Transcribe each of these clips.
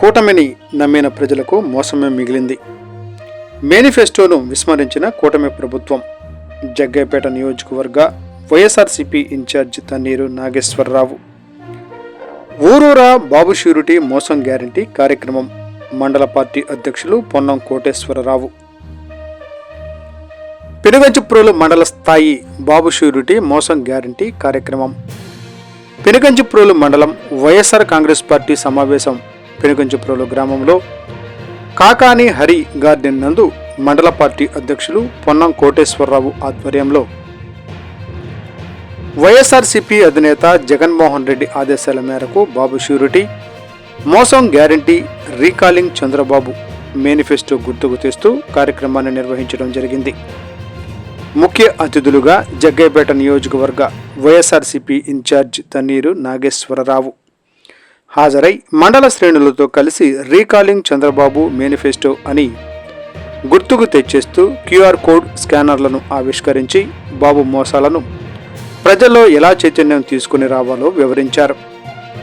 కూటమిని నమ్మిన ప్రజలకు మోసమే మిగిలింది. మేనిఫెస్టోను విస్మరించిన కూటమి ప్రభుత్వం. జగ్గైపేట నియోజకవర్గ వైఎస్ఆర్సీపీ ఇన్ఛార్జి తన్నీరు నాగేశ్వరరావు. ఊరూరా బాబు ష్యూరిటీ మోసం గ్యారంటీ కార్యక్రమం. మండల పార్టీ అధ్యక్షులు పొన్నం కోటేశ్వరరావు. పెనుగంచిప్రోలు మండల స్థాయి బాబు ష్యూరిటీ మోసం గ్యారంటీ కార్యక్రమం. పెనుగంచిప్రోలు మండలం వైఎస్ఆర్ కాంగ్రెస్ పార్టీ సమావేశం. పెనుగంచిప్రోలు గ్రామంలో కాకాని హరి గార్డెన్ నందు మండల పార్టీ అధ్యక్షులు పొన్నం కోటేశ్వరరావు ఆధ్వర్యంలో వైఎస్ఆర్సీపీ అధినేత జగన్మోహన్ రెడ్డి ఆదేశాల మేరకు బాబు షూరిటీ మోసం గ్యారంటీ రీకాలింగ్ చంద్రబాబు మేనిఫెస్టో గుర్తుకు తెస్తూ కార్యక్రమాన్ని నిర్వహించడం జరిగింది. ముఖ్య అతిథులుగా జగ్గైపేట నియోజకవర్గ వైఎస్ఆర్సీపీ ఇన్ఛార్జ్ తన్నీరు నాగేశ్వరరావు హాజరై మండల శ్రేణులతో కలిసి రీకాలింగ్ చంద్రబాబు మేనిఫెస్టో అని గుర్తుకు తెచ్చేస్తూ క్యూఆర్ కోడ్ స్కానర్లను ఆవిష్కరించి బాబు మోసాలను ప్రజల్లో ఎలా చైతన్యం తీసుకుని రావాలో వివరించారు.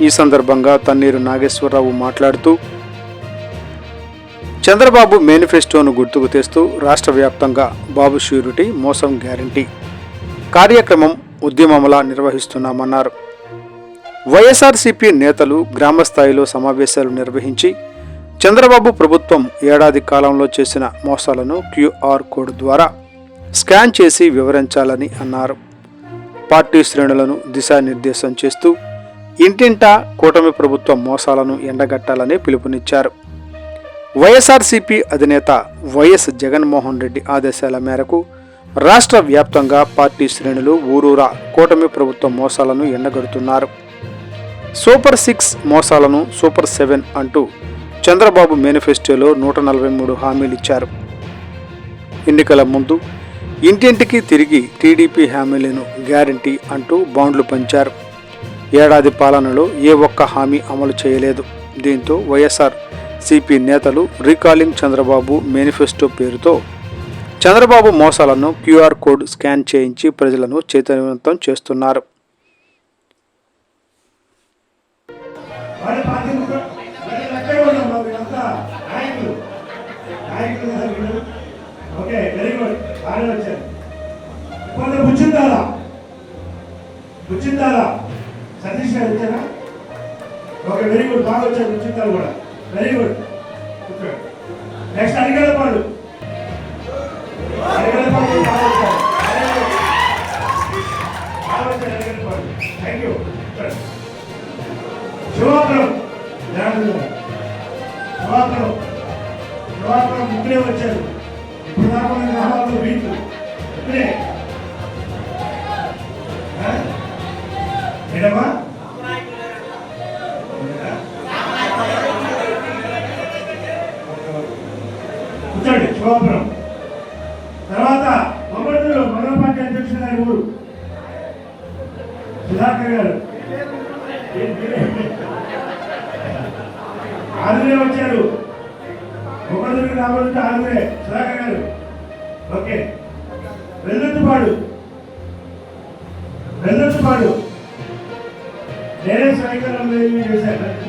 ఈ సందర్భంగా తన్నీరు నాగేశ్వరరావు మాట్లాడుతూ చంద్రబాబు మేనిఫెస్టోను గుర్తుకు తెస్తూ రాష్ట్ర వ్యాప్తంగా బాబు షూరిటీ మోసం గ్యారంటీ కార్యక్రమం ఉద్యమంలా నిర్వహిస్తున్నామన్నారు. వైఎస్ఆర్సీపీ నేతలు గ్రామస్థాయిలో సమావేశాలు నిర్వహించి చంద్రబాబు ప్రభుత్వం ఏడాది కాలంలో చేసిన మోసాలను క్యూఆర్ కోడ్ ద్వారా స్కాన్ చేసి వివరించాలని అన్నారు. పార్టీ శ్రేణులను దిశానిర్దేశం చేస్తూ ఇంటింటా కూటమి ప్రభుత్వ మోసాలను ఎండగట్టాలని పిలుపునిచ్చారు. వైఎస్ఆర్సీపీ అధినేత వైఎస్ జగన్మోహన్ రెడ్డి ఆదేశాల మేరకు రాష్ట్ర వ్యాప్తంగా పార్టీ శ్రేణులు ఊరూరా కూటమి ప్రభుత్వ మోసాలను ఎండగడుతున్నారు. సూపర్ సిక్స్ మోసాలను సూపర్ సెవెన్ అంటూ చంద్రబాబు మేనిఫెస్టోలో నూట నలభై మూడు హామీలు ఇచ్చారు. ఎన్నికల ముందు ఇంటింటికి తిరిగి టీడీపీ హామీలను గ్యారంటీ అంటూ బాండ్లు పంచారు. ఏడాది పాలనలో ఏ ఒక్క హామీ అమలు చేయలేదు. దీంతో వైఎస్ఆర్ సిపి నేతలు రీకాలింగ్ చంద్రబాబు మేనిఫెస్టో పేరుతో చంద్రబాబు మోసాలను క్యూఆర్ కోడ్ స్కాన్ చేయించి ప్రజలను చైతన్యవంతం చేస్తున్నారు. వాళ్ళ పార్టీ కూడా వాళ్ళ లెక్కే ఉన్నాం మా వీళ్ళంతా నాయకులు. నాయకులు కదా వీళ్ళు ఓకే వెరీ గుడ్. బాగానే వచ్చారు. ఇప్పుడు బుచ్చిందారా బుచ్చిందారా సతీష్ గారు వచ్చారా? Okay very good. బాగా వచ్చారు బుచ్చిందారు కూడా. Very good. నెక్స్ట్ అడిగేల పాడు అడిగేల పాడు బాగా వచ్చారు. బాగా వచ్చారు అడిగేల పాడు థ్యాంక్ యూ శివాపురం జాగ్రత్త. శివాపురం శివాపురం ముగ్గురే వచ్చారు. ఇప్పుడు దాకా గ్రామాల్లో వీళ్ళు ఇప్పుడే మేడమా కూర్చోండి శివాపురం. తర్వాత మొబైల్ మండల పార్టీ అధ్యక్షుడు గారి ఊరు సుధాకర్ గారు. ఆదురే వచ్చారు ఒకరికి రాబోతుంటే ఆదురే సుధాకర్ గారు. ఓకే. వెల్లుట్టుపాడు వెల్లుట్టుపాడు నేనే సాయంకాలం చేశాను.